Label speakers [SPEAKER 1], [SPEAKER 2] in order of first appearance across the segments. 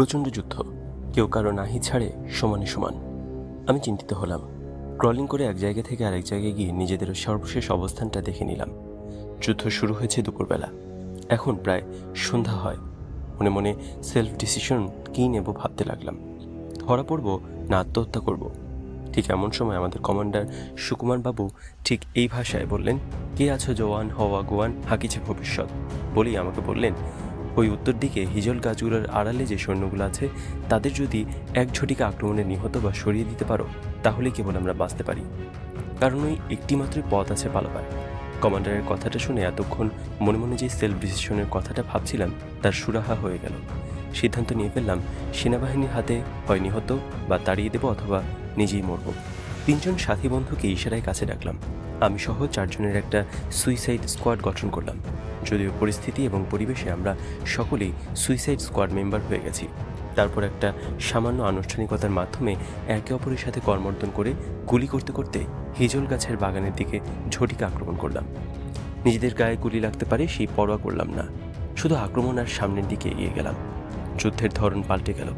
[SPEAKER 1] প্রচণ্ড যুদ্ধ। কেউ কারও নাহি ছাড়ে, সমানে সমান। আমি চিন্তিত হলাম। ক্রলিং করে এক জায়গা থেকে আরেক জায়গায় গিয়ে নিজেদের সর্বশেষ অবস্থানটা দেখে নিলাম। যুদ্ধ শুরু হয়েছে দুপুরবেলা। এখন প্রায় সন্ধ্যা হয়। মনে মনে সেলফ ডিসিশন কী নেব ভাবতে লাগলাম। ধরা পড়ব না আত্মহত্যা করব। ঠিক এমন সময় আমাদের কমান্ডার সুকুমার বাবু ঠিক এই ভাষায় বললেন, কে আছো জওয়ান, হওয়া গোয়ান, হাকিছে ভবিষ্যৎ? বলেই আমাকে বললেন ওই উত্তর দিকে হিজল গাছগুলোর আড়ালে যে সৈন্যগুলো আছে, তাদের যদি এক ঝটিকা আক্রমণে নিহত বা সরিয়ে দিতে পারো, তাহলে কেবল আমরা বাঁচতে পারি। কারণ ওই একটি মাত্রই পথ আছে পালাবার। কমান্ডারের কথাটা শুনে এতক্ষণ মনে মনে যে সেলফ ডিসিশনের কথাটা ভাবছিলাম, তার সুরাহা হয়ে গেল। সিদ্ধান্ত নিয়ে ফেললাম, সেনাবাহিনীর হাতে হয় নিহত বা তাড়িয়ে দেবো অথবা নিজেই মরব। তিনজন সাথী বন্ধুকে ইশারায় কাছে ডাকলাম। আমি সহ চারজনের একটা সুইসাইড স্কোয়াড গঠন করলাম। যদিও পরিস্থিতি এবং পরিবেশে আমরা সকলেই সুইসাইড স্কোয়াড মেম্বার হয়ে গেছি। তারপর একটা সামান্য আনুষ্ঠানিকতার মাধ্যমে একে অপরের সাথে কর্মর্দন করে গুলি করতে করতে হিজল গাছের বাগানের দিকে ঝটিকা আক্রমণ করলাম। নিজেদের গায়ে গুলি লাগতে পারে সেই পরোয়া করলাম না। শুধু আক্রমণ আর সামনের দিকে এগিয়ে গেলাম। যুদ্ধের ধরন পাল্টে গেল।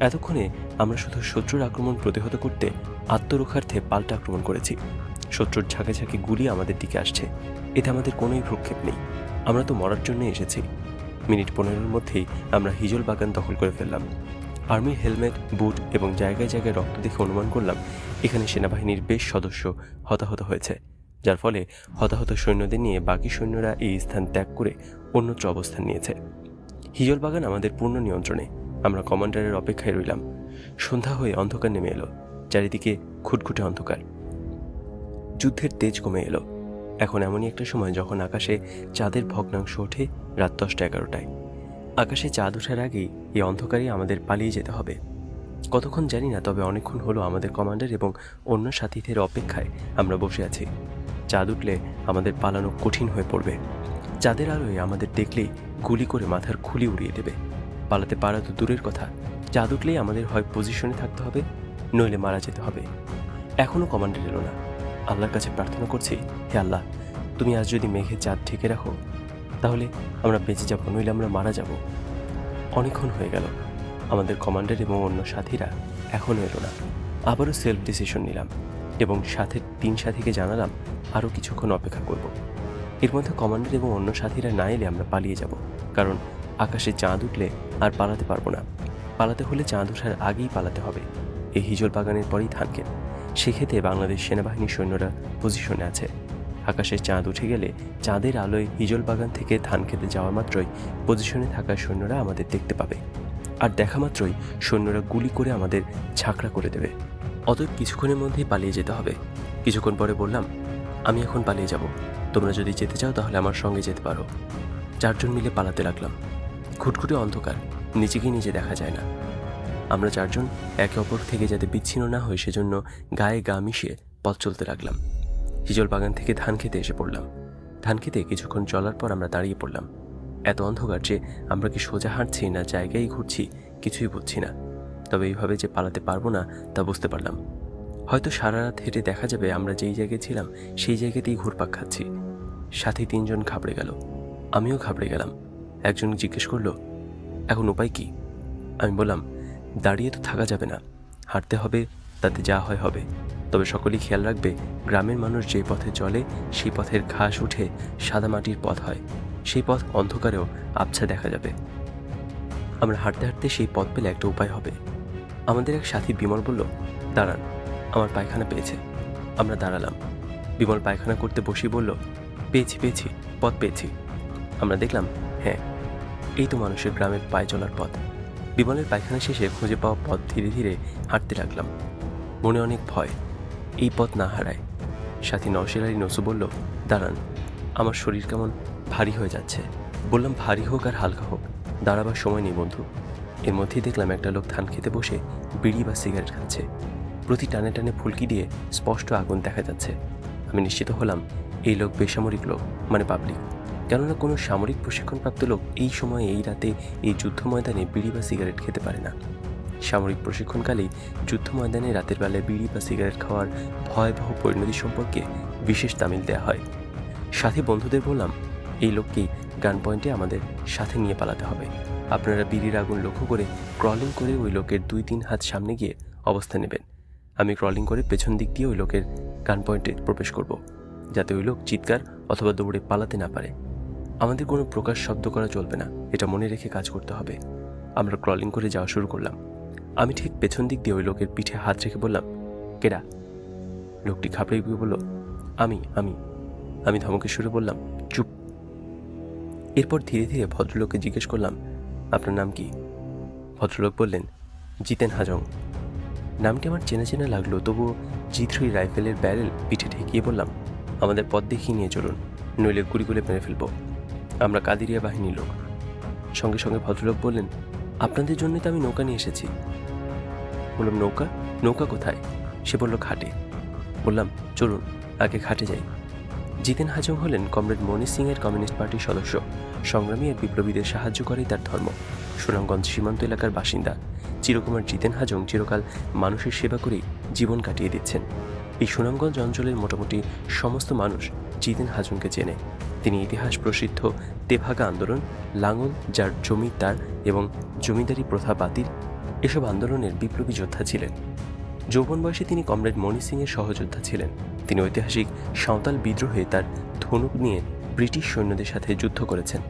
[SPEAKER 1] এতক্ষণে আমরা শুধু শত্রুর আক্রমণ প্রতিহত করতে আত্মরক্ষার্থে পাল্টা আক্রমণ করেছি। শত্রুর ঝাঁকে ঝাঁকে গুলি আমাদের দিকে আসছে। এতে আমাদের কোনোই ভ্রুক্ষেপ নেই। আমরা তো মরার জন্য এসেছি। মিনিট পনেরোর মধ্যেই আমরা হিজল বাগান দখল করে ফেললাম। আর্মি হেলমেট, বুট এবং জায়গায় জায়গায় রক্ত দেখে অনুমান করলাম, এখানে সেনাবাহিনীর বেশ সদস্য হতাহত হয়েছে, যার ফলে হতাহত সৈন্যদের নিয়ে বাকি সৈন্যরা এই স্থান ত্যাগ করে অন্যত্র অবস্থান নিয়েছে। হিজল বাগান আমাদের পূর্ণ নিয়ন্ত্রণে। আমরা কমান্ডারের অপেক্ষায় রইলাম। সন্ধ্যা হয়ে অন্ধকার নেমে এলো। চারিদিকে খুটখুটে অন্ধকার। যুদ্ধের তেজ কমে এলো। এখন এমনই একটা সময় যখন আকাশে চাঁদের ভগ্নাংশ ওঠে রাত দশটা এগারোটায়। আকাশে চাঁদ ওঠার আগেই এই অন্ধকারে আমাদের পালিয়ে যেতে হবে। কতক্ষণ জানি না, তবে অনেকক্ষণ হলো আমাদের কমান্ডার এবং অন্য সাথীদের অপেক্ষায় আমরা বসে আছি। চাঁদ উঠলে আমাদের পালানো কঠিন হয়ে পড়বে। চাঁদের আলোয় আমাদের দেখলেই গুলি করে মাথার খুলি উড়িয়ে দেবে। পালাতে পারা তো দূরের কথা। চাঁদ উঠলেই আমাদের হয় পজিশনে থাকতে হবে, নইলে মারা যেতে হবে। এখনও কমান্ডার এলো না। আল্লাহর কাছে প্রার্থনা করছি, হে আল্লাহ, তুমি আজ যদি মেঘে চাঁদ ঢেকে রাখো, তাহলে আমরা বেঁচে যাব, নইলে আমরা মারা যাব। অনেকক্ষণ হয়ে গেল। আমাদের কমান্ডার এবং অন্য সাথীরা এখনও এলো না। আবারও সেলফ ডিসিশন নিলাম এবং সাথে তিন সাথীকে জানালাম, আরও কিছুক্ষণ অপেক্ষা করব। এর মধ্যে কমান্ডার এবং অন্য সাথীরা না এলে আমরা পালিয়ে যাব, কারণ আকাশে চাঁদ উঠলে আর পালাতে পারব না। পালাতে হলে চাঁদ ওঠার আগেই পালাতে হবে। এই হিজল বাগানের পরেই ধানক্ষেত সেক্ষেত্রে বাংলাদেশ সেনাবাহিনীর সৈন্যরা পজিশনে আছে। আকাশে চাঁদ উঠে গেলে চাঁদের আলোয় হিজল বাগান থেকে ধান খেতে যাওয়া মাত্রই পজিশনে থাকা সৈন্যরা আমাদের দেখতে পাবে। আর দেখা মাত্রই সৈন্যরা গুলি করে আমাদের ঝাঁকড়া করে দেবে। অতএব কিছুক্ষণের মধ্যেই পালিয়ে যেতে হবে। কিছুক্ষণ পরে বললাম, আমি এখন পালিয়ে যাব। তোমরা যদি যেতে চাও তাহলে আমার সঙ্গে যেতে পারো। চারজন মিলে পালাতে লাগলাম। খুটখুটে অন্ধকার নিজেকে নিজে দেখা যায় না। আমরা চারজন একে অপর থেকে যাতে বিচ্ছিন্ন না হয় সেজন্য গায়ে গা মিশিয়ে পথ চলতে লাগলাম। হিজল বাগান থেকে ধান খেতে এসে পড়লাম। ধান খেতে কিছুক্ষণ চলার পর আমরা দাঁড়িয়ে পড়লাম। এত অন্ধকার যে আমরা কি সোজা হাঁটছি না জায়গায় ঘুরছি, কিছুই বুঝছি না। তবে এইভাবে যে পালাতে পারব না, তা বুঝতে পারলাম। হয়তো সারা রাত হেঁটে দেখা যাবে আমরা যেই জায়গায় ছিলাম, সেই জায়গাতেই ঘুরপাক খাচ্ছি। সাথে তিনজন ঘাবড়ে গেল। আমিও ঘাবড়ে গেলাম। একজন জিজ্ঞেস করল, এখন উপায় কি? আমি বললাম দাঁড়িয়ে তো থাকা যাবে না। হাঁটতে হবে, তাতে যা হয় হবে। তবে সকলেই খেয়াল রাখবে, গ্রামের মানুষ যে পথে চলে, সেই পথের ঘাস উঠে সাদা মাটির পথ হয়। সেই পথ অন্ধকারেও আবছা দেখা যাবে। আমরা হাঁটতে হাঁটতে সেই পথ পেলে একটা উপায় হবে। আমাদের এক সাথী বিমল বলল, দাঁড়ান, আমার পায়খানা পেয়েছে। আমরা দাঁড়ালাম। বিমল পায়খানা করতে বসি বলল, পেয়েছি পেয়েছি, পথ পেয়েছি। আমরা দেখলাম হ্যাঁ এই তো মানুষের গ্রামের পায়ে চলার পথ। বিমলের পায়খানা শেষে খুঁজে পাওয়া পথ ধীরে ধীরে হাঁটতে লাগলাম। মনে অনেক ভয়। এই পথ না হারায়। সাথী নওশের নসু বলল, দাঁড়ান, আমার শরীর কেমন ভারী হয়ে যাচ্ছে। বললাম, ভারী হোক আর হালকা হোক। দাঁড়াবার সময় নেই, বন্ধু। এর মধ্যেই দেখলাম একটা লোক ধান খেতে বসে বিড়ি বা সিগারেট খাচ্ছে। প্রতি টানে টানে ফুলকি দিয়ে স্পষ্ট আগুন দেখা যাচ্ছে। আমি নিশ্চিত হলাম, এই লোক বেসামরিক লোক মানে পাবলিক কেননা কোনো সামরিক প্রশিক্ষণপ্রাপ্ত লোক এই সময়ে এই রাতে এই যুদ্ধ ময়দানে বিড়ি বা সিগারেট খেতে পারে না। সামরিক প্রশিক্ষণকালেই যুদ্ধ ময়দানে রাতের বেলায় বিড়ি বা সিগারেট খাওয়ার ভয়াবহ পরিণতি সম্পর্কে বিশেষ তামিল দেওয়া হয়। সাথে বন্ধুদের বললাম, এই লোককেই গান পয়েন্টে আমাদের সাথে নিয়ে পালাতে হবে। আপনারা বিড়ির আগুন লক্ষ্য করে ক্রলিং করে ওই লোকের দুই তিন হাত সামনে গিয়ে অবস্থান নেবেন। আমি ক্রলিং করে পেছন দিক দিয়ে ওই লোকের গান পয়েন্টে প্রবেশ করব, যাতে ওই লোক চিৎকার অথবা দৌড়ে পালাতে না পারে। আমাদের কোনো প্রকাশ শব্দ করা চলবে না। এটা মনে রেখে কাজ করতে হবে। আমরা ক্রলিং করে যাওয়া শুরু করলাম। আমি ঠিক পেছন দিক দিয়ে ওই লোকের পিঠে হাত রেখে বললাম, কেডা? লোকটি খাপড়ে গিয়ে বলল, আমি আমি। আমি ধমকে সুরে বললাম, চুপ। এরপর ধীরে ধীরে ভদ্রলোককে জিজ্ঞেস করলাম, আপনার নাম কি? ভদ্রলোক বললেন, জিতেন হাজং। নামটি আমার চেনা চেনা লাগল, তবুও জি থ্রি রাইফেলের ব্যারেল পিঠে ঠেকিয়ে বললাম, আমাদের পথ দেখিয়ে নিয়ে চলুন, নইলে গুলি গুলে মেরে ফেলব। আমরা কাদিরিয়া বাহিনীর লোক। সঙ্গে সঙ্গে ভদ্রলোক বললেন, আপনাদের জন্য তো আমি নৌকা নিয়ে এসেছি। বললাম, নৌকা? নৌকা কোথায়? সে বলল খাটে বললাম, চলুন, আগে খাটে যাই। জিতেন হাজং হলেন কমরেড মনি সিং এর কমিউনিস্ট পার্টির সদস্য। সংগ্রামী আর বিপ্লবীদের সাহায্য করেই তার ধর্ম। সুনামগঞ্জ সীমান্ত এলাকার বাসিন্দা চিরকুমার জিতেন হাজং চিরকাল মানুষের সেবা করেই জীবন কাটিয়ে দিচ্ছেন। এই সুনামগঞ্জ অঞ্চলের মোটামুটি সমস্ত মানুষ জিতেন হাজংকে চেনে। তিনি ইতিহাস প্রসিদ্ধ, তেভাগা আন্দোলন, লাঙল, যার জমি তার এবং জমিদারি প্রথা বাতিল, এসব আন্দোলনের বিপ্লবী যোদ্ধা ছিলেন। যৌবন বয়সে তিনি কমরেড মণি সিংয়ের সহযোদ্ধা ছিলেন। তিনি ঐতিহাসিক সাঁওতাল বিদ্রোহে তার ধনুক নিয়ে ব্রিটিশ সৈন্যদের সাথে যুদ্ধ করেছেন।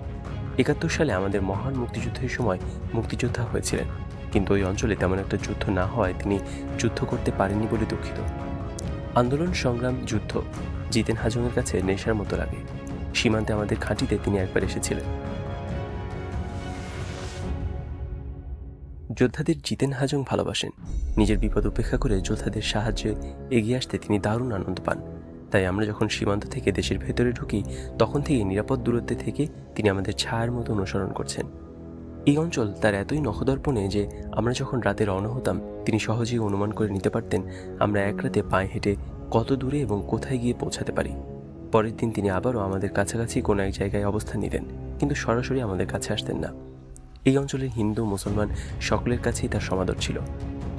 [SPEAKER 1] একাত্তর সালে আমাদের মহান মুক্তিযুদ্ধের সময় মুক্তিযোদ্ধা হয়েছিলেন, কিন্তু ওই অঞ্চলে তেমন একটা যুদ্ধ না হওয়ায় তিনি যুদ্ধ করতে পারেননি বলে দুঃখিত। আন্দোলন, সংগ্রাম, যুদ্ধ, জিতেন হাজংয়ের কাছে নেশার মতো লাগে। সীমান্তে আমাদের খাঁটিতে তিনি একবার এসেছিলেন। যোদ্ধাদের জিতেন হাজং ভালোবাসেন। নিজের বিপদ উপেক্ষা করে যোদ্ধাদের সাহায্যে এগিয়ে আসতে তিনি দারুণ আনন্দ পান। তাই আমরা যখন সীমান্ত থেকে দেশের ভেতরে ঢুকি, তখন থেকে নিরাপদ দূরত্বে থেকে তিনি আমাদের ছায়ার মতো অনুসরণ করছেন। এই অঞ্চল তার এতই নখদর্পণে যে আমরা যখন রাতে রওনা হতাম, তিনি সহজেই অনুমান করে নিতে পারতেন, আমরা এক রাতে পায়ে হেঁটে কত দূরে এবং কোথায় গিয়ে পৌঁছাতে পারি। পরের দিন তিনি আবারও আমাদের কাছাকাছি কোনো এক জায়গায় অবস্থান নিতেন কিন্তু সরাসরি আমাদের কাছে আসতেন না। এই অঞ্চলের হিন্দু, মুসলমান সকলের কাছেই তার সমাদর ছিল।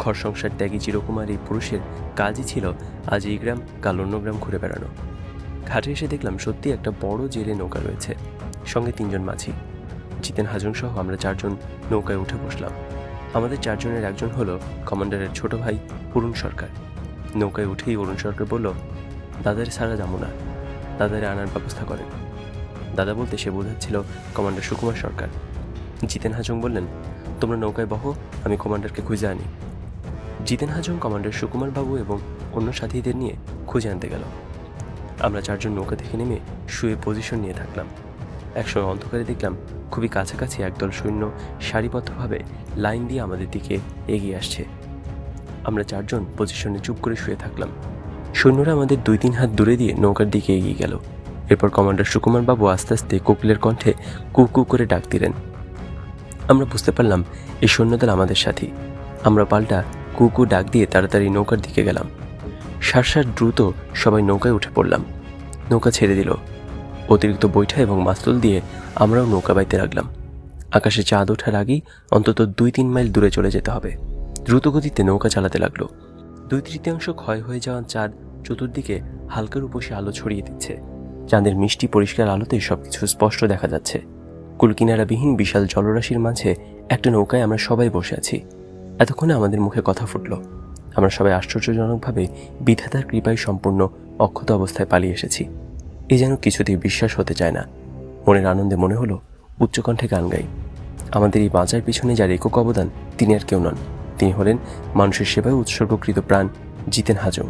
[SPEAKER 1] ঘর সংসার ত্যাগী চিরকুমার এই পুরুষের কাজই ছিল আজ এই গ্রাম কাল অন্য গ্রাম ঘুরে বেড়ানো। ঘাটে এসে দেখলাম সত্যি একটা বড় জেলে নৌকা রয়েছে, সঙ্গে তিনজন মাঝি। জিতেন হাজং সহ আমরা চারজন নৌকায় উঠে বসলাম। আমাদের চারজনের একজন হলো কমান্ডারের ছোট ভাই অরুণ সরকার। নৌকায় উঠেই অরুণ সরকার বলল, দাদার সারা যাব না। দাদারে আনার ব্যবস্থা করেন। দাদা বলতে সে বোঝাচ্ছিল কমান্ডার সুকুমার সরকার। জিতেন হাজং বললেন, তোমরা নৌকায় বহো, আমি কমান্ডারকে খুঁজে আনি। জিতেন হাজং কমান্ডার সুকুমার বাবু এবং অন্য সাথীদের নিয়ে খুঁজে আনতে গেল। আমরা চারজন নৌকা থেকে নেমে শুয়ে পজিশন নিয়ে থাকলাম। একসময় অন্ধকারে দেখলাম খুবই কাছাকাছি একদল সৈন্য সারিবদ্ধভাবে লাইন দিয়ে আমাদের দিকে এগিয়ে আসছে। আমরা চারজন পজিশনে চুপ করে শুয়ে থাকলাম। সৈন্যরা আমাদের দুই তিন হাত দূরে দিয়ে নৌকার দিকে এগিয়ে গেল। এরপর কমান্ডার সুকুমার বাবু আস্তে আস্তে কোকিলের কণ্ঠে কু কু করে ডাক দিলেন। আমরা বুঝতে পারলাম, এই সৈন্যদল আমাদের সাথী। আমরা পাল্টা কুকু ডাক দিয়ে তাড়াতাড়ি নৌকার দিকে গেলাম। সারসার দ্রুত সবাই নৌকায় উঠে পড়লাম। নৌকা ছেড়ে দিল। অতিরিক্ত বৈঠা এবং মাস্তুল দিয়ে আমরাও নৌকা বাইতে লাগলাম। আকাশে চাঁদ ওঠার আগেই অন্তত দুই তিন মাইল দূরে চলে যেতে হবে। দ্রুত গতিতে নৌকা চালাতে লাগল। দুই তৃতীয়াংশ ক্ষয় হয়ে যাওয়া চাঁদ চতুর্দিকে হালকার উপসে আলো ছড়িয়ে দিচ্ছে। চাঁদের মিষ্টি পরিষ্কার আলোতে সবকিছু স্পষ্ট দেখা যাচ্ছে। কুলকিনারাবিহীন বিশাল জলরাশির মাঝে একটা নৌকায় আমরা সবাই বসে আছি। এতক্ষণে আমাদের মুখে কথা ফুটল। আমরা সবাই আশ্চর্যজনকভাবে বিধাতার কৃপায় সম্পূর্ণ অক্ষত অবস্থায় পালিয়ে এসেছি। এ যেন কিছুতেই বিশ্বাস হতে চায় না। মনের আনন্দে মনে হলো, উচ্চকণ্ঠে গান গাই। আমাদের এই বাঁচার পিছনে যার একক অবদান, তিনি আর কেউ নন। তিনি হলেন মানুষের সেবায় উৎসর্গকৃত প্রাণ, জিতেন হাজং।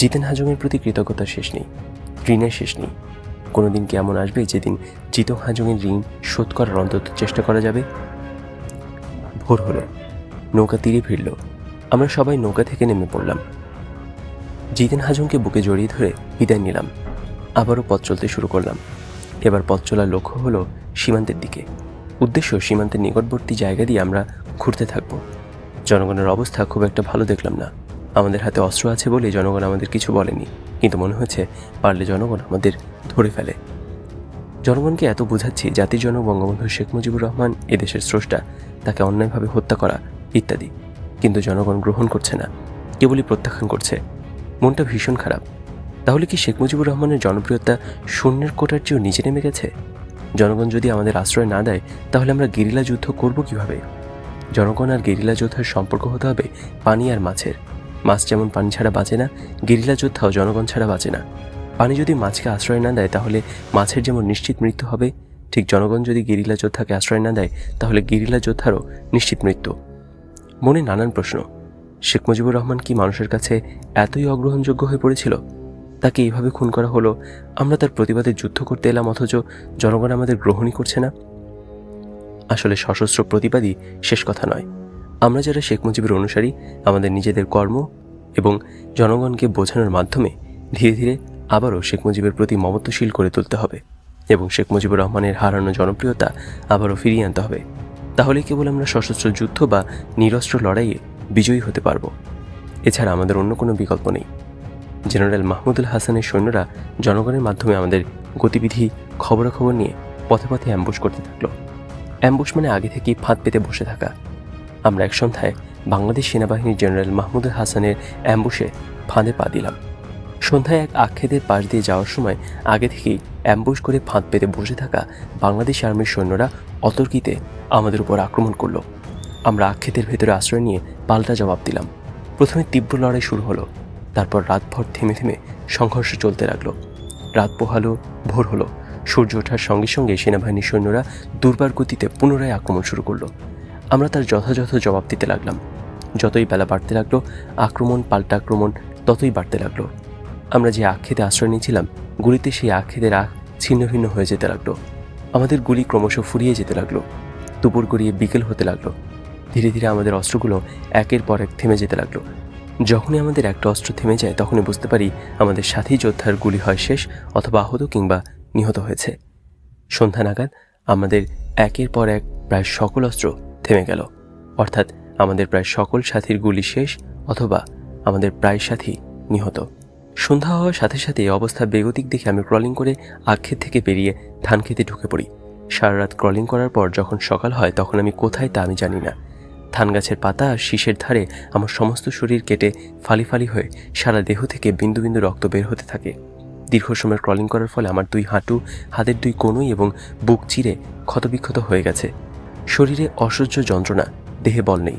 [SPEAKER 1] জিতেন হাজংয়ের প্রতি কৃতজ্ঞতার শেষ নেই, ঋণের শেষ নেই। কোনোদিন কি এমন আসবে যেদিন জিত হাজংয়ের ঋণ শোধ করার অন্তত চেষ্টা করা যাবে? ভোর হলো, নৌকা তীরে ফিরল আমরা সবাই নৌকা থেকে নেমে পড়লাম। জিতেন হাজংকে বুকে জড়িয়ে ধরে বিদায় নিলাম, আবারও পথ চলতে শুরু করলাম। এবার পথ চলার লক্ষ্য হলো সীমান্তের দিকে। উদ্দেশ্য সীমান্তের নিকটবর্তী জায়গা দিয়ে আমরা ঘুরতে থাকব। জনগণের অবস্থা খুব একটা ভালো দেখলাম না। আমাদের হাতে অস্ত্র আছে বলে জনগণ আমাদের কিছু বলেনি। কিন্তু মনে হচ্ছে পারলে জনগণ আমাদের ধরে ফেলে। জনগণকে এত বোঝাচ্ছি, জাতির জনক বঙ্গবন্ধু শেখ মুজিবুর রহমান, এদেশের স্রষ্টা, তাকে অন্যায়ভাবে হত্যা করা, ইত্যাদি। কিন্তু জনগণ গ্রহণ করছে না, কেবলই প্রত্যাখ্যান করছে। মনটা ভীষণ খারাপ। তাহলে কি শেখ মুজিবুর রহমানের জনপ্রিয়তা শূন্যের কোটার চেয়েও নিচে নেমে গেছে? জনগণ যদি আমাদের আশ্রয় না দেয়, তাহলে আমরা গেরিলা যুদ্ধ করব কীভাবে? জনগণ আর গেরিলা যোদ্ধার সম্পর্ক হতে হবে পানি আর মাছের। মাছ যেমন পানি ছাড়া বাঁচে না, গেরিলা যোদ্ধাও জনগণ ছাড়া বাঁচে না। পানি যদি মাছকে আশ্রয় না দেয়, তাহলে মাছের যেমন নিশ্চিত মৃত্যু হবে, ঠিক জনগণ যদি গেরিলা যোদ্ধাকে আশ্রয় না দেয়, তাহলে গেরিলা যোদ্ধারও নিশ্চিত মৃত্যু। মনে নানান প্রশ্ন। শেখ মুজিবুর রহমান কি মানুষের কাছে এতই অগ্রহণযোগ্য হয়ে পড়েছিল? তাকে এইভাবে খুন করা হলো, আমরা তার প্রতিবাদে যুদ্ধ করতে এলাম, অথচ জনগণ আমাদের গ্রহণই করছে না? আসলে সশস্ত্র প্রতিবাদী শেষ কথা নয়। আমরা যারা শেখ মুজিবের অনুসারী, আমাদের নিজেদের কর্ম এবং জনগণকে বোঝানোর মাধ্যমে ধীরে ধীরে আবারও শেখ মুজিবের প্রতি মমত্বশীল করে তুলতে হবে এবং শেখ মুজিবুর রহমানের হারানো জনপ্রিয়তা আবারও ফিরিয়ে আনতে হবে। তাহলে কেবল আমরা সশস্ত্র যুদ্ধ বা নিরস্ত্র লড়াইয়ে বিজয়ী হতে পারব। এছাড়া আমাদের অন্য কোনো বিকল্প নেই। জেনারেল মাহমুদুল হাসানের সৈন্যরা জনগণের মাধ্যমে আমাদের গতিবিধি, খবরাখবর নিয়ে পথে পথে অ্যাম্বুশ করতে থাকল। অ্যাম্বুশ মানে আগে থেকেই ফাঁদ পেতে বসে থাকা। আমরা এক সন্ধ্যায় বাংলাদেশ সেনাবাহিনীর জেনারেল মাহমুদুল হাসানের অ্যাম্বুশে ফাঁদে পা দিলাম। সন্ধ্যায় এক আক্ষেদের পাশ দিয়ে যাওয়ার সময় আগে থেকেই অ্যাম্বুশ করে ফাঁদ পেতে বসে থাকা বাংলাদেশ আর্মির সৈন্যরা অতর্কিতে আমাদের উপর আক্রমণ করল। আমরা আক্ষেতের ভেতরে আশ্রয় নিয়ে পাল্টা জবাব দিলাম। প্রথমে তীব্র লড়াই শুরু হলো, তারপর রাতভর থেমে থেমে সংঘর্ষ চলতে লাগল। রাত পোহালো, ভোর হলো। সূর্য ওঠার সঙ্গে সঙ্গে সেনাবাহিনীর সৈন্যরা দুর্বার গতিতে পুনরায় আক্রমণ শুরু করল। আমরা তার যথাযথ জবাব দিতে লাগলাম। যতই বেলা বাড়তে লাগল, আক্রমণ পাল্টা আক্রমণ, ততই বাড়তে লাগল। আমরা যে আক্ষেতে আশ্রয় নিয়েছিলাম, গুলিতে সেই আক্ষেদের আখ ছিন্ন ভিন্ন হয়ে যেতে লাগল। আমাদের গুলি ক্রমশ ফুরিয়ে যেতে লাগল। দুপুর গড়িয়ে বিকেল হতে লাগল। ধীরে ধীরে আমাদের অস্ত্রগুলো একের পর এক থেমে যেতে লাগল। যখনই আমাদের একটা অস্ত্র থেমে যায়, তখনই বুঝতে পারি আমাদের সাথী যোদ্ধার গুলি হয় শেষ অথবা আহত কিংবা নিহত হয়েছে। সন্ধ্যা নাগাদ আমাদের একের পর এক প্রায় সকল অস্ত্র থেমে গেল। অর্থাৎ আমাদের প্রায় সকল সাথীর গুলি শেষ অথবা আমাদের প্রায় সাথী নিহত। সন্ধ্যা হওয়ার সাথে সাথে অবস্থা বেগতিক দেখে আমি ক্রলিং করে আক্ষেত থেকে বেরিয়ে ধান খেতে ঢুকে পড়ি। সারা রাত ক্রলিং করার পর যখন সকাল হয় তখন আমি কোথায় তা আমি জানি না। ধান গাছের পাতা আর শীষের ধারে আমার সমস্ত শরীর কেটে ফালি ফালি হয়ে সারা দেহ থেকে বিন্দু বিন্দু রক্ত বের হতে থাকে। দীর্ঘ সময় ক্রলিং করার ফলে আমার দুই হাঁটু, হাতের দুই কনুই এবং বুক চিরে ক্ষতবিক্ষত হয়ে গেছে। শরীরে অসহ্য যন্ত্রণা, দেহে বল নেই,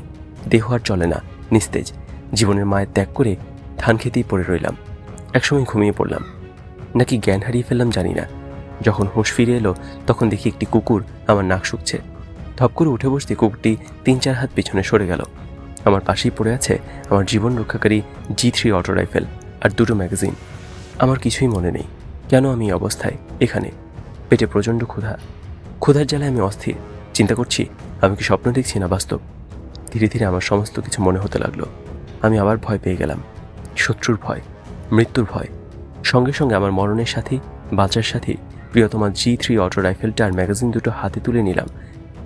[SPEAKER 1] দেহ আর চলে না, নিস্তেজ। জীবনের মায়ের ত্যাগ করে ধান খেতেই পড়ে রইলাম। একসময় ঘুমিয়ে পড়লাম। নাকি জ্ঞান হারিয়ে ফেললাম জানি না। যখন হুঁশ ফিরে এলো, তখন দেখি একটি কুকুর আমার নাক শুকছে। ধপ করে উঠে বসতে কুকুরটি তিন চার হাত পিছনে সরে গেল। আমার পাশেই পড়ে আছে আমার জীবন রক্ষাকারী জি থ্রি অটো রাইফেল আর দুটো ম্যাগাজিন। আমার কিছুই মনে নেই। কেন আমি অবস্থায়? এখানে। পেটে প্রচণ্ড ক্ষুধা। ক্ষুধার জ্বালায় আমি অস্থির। চিন্তা করছি, আমি কি স্বপ্ন দেখছি না বাস্তব? ধীরে ধীরে আমার সমস্ত কিছু মনে হতে লাগল। আমি আবার ভয় পেয়ে গেলাম। শত্রুর ভয়, মৃত্যুর ভয়। সঙ্গে সঙ্গে আমার মরণের সাথে, বাঁচার সাথে প্রিয়তমা জি থ্রি অটো রাইফেলটা আর ম্যাগাজিন দুটো হাতে তুলে নিলাম।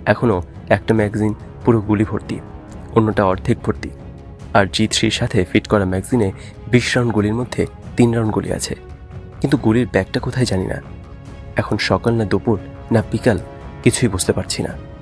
[SPEAKER 1] এখনও একটা ম্যাগাজিন পুরো গুলি ভর্তি, অন্যটা অর্ধেক ভর্তি। আর জি থ্রির সাথে ফিট করা ম্যাগাজিনে বিশ রাউন্ড গুলির মধ্যে তিন রাউন্ড গুলি আছে। কিন্তু গুলির ব্যাগটা কোথায় জানি না। এখন সকাল না দুপুর, না বিকাল কিছুই বুঝতে পারছি না।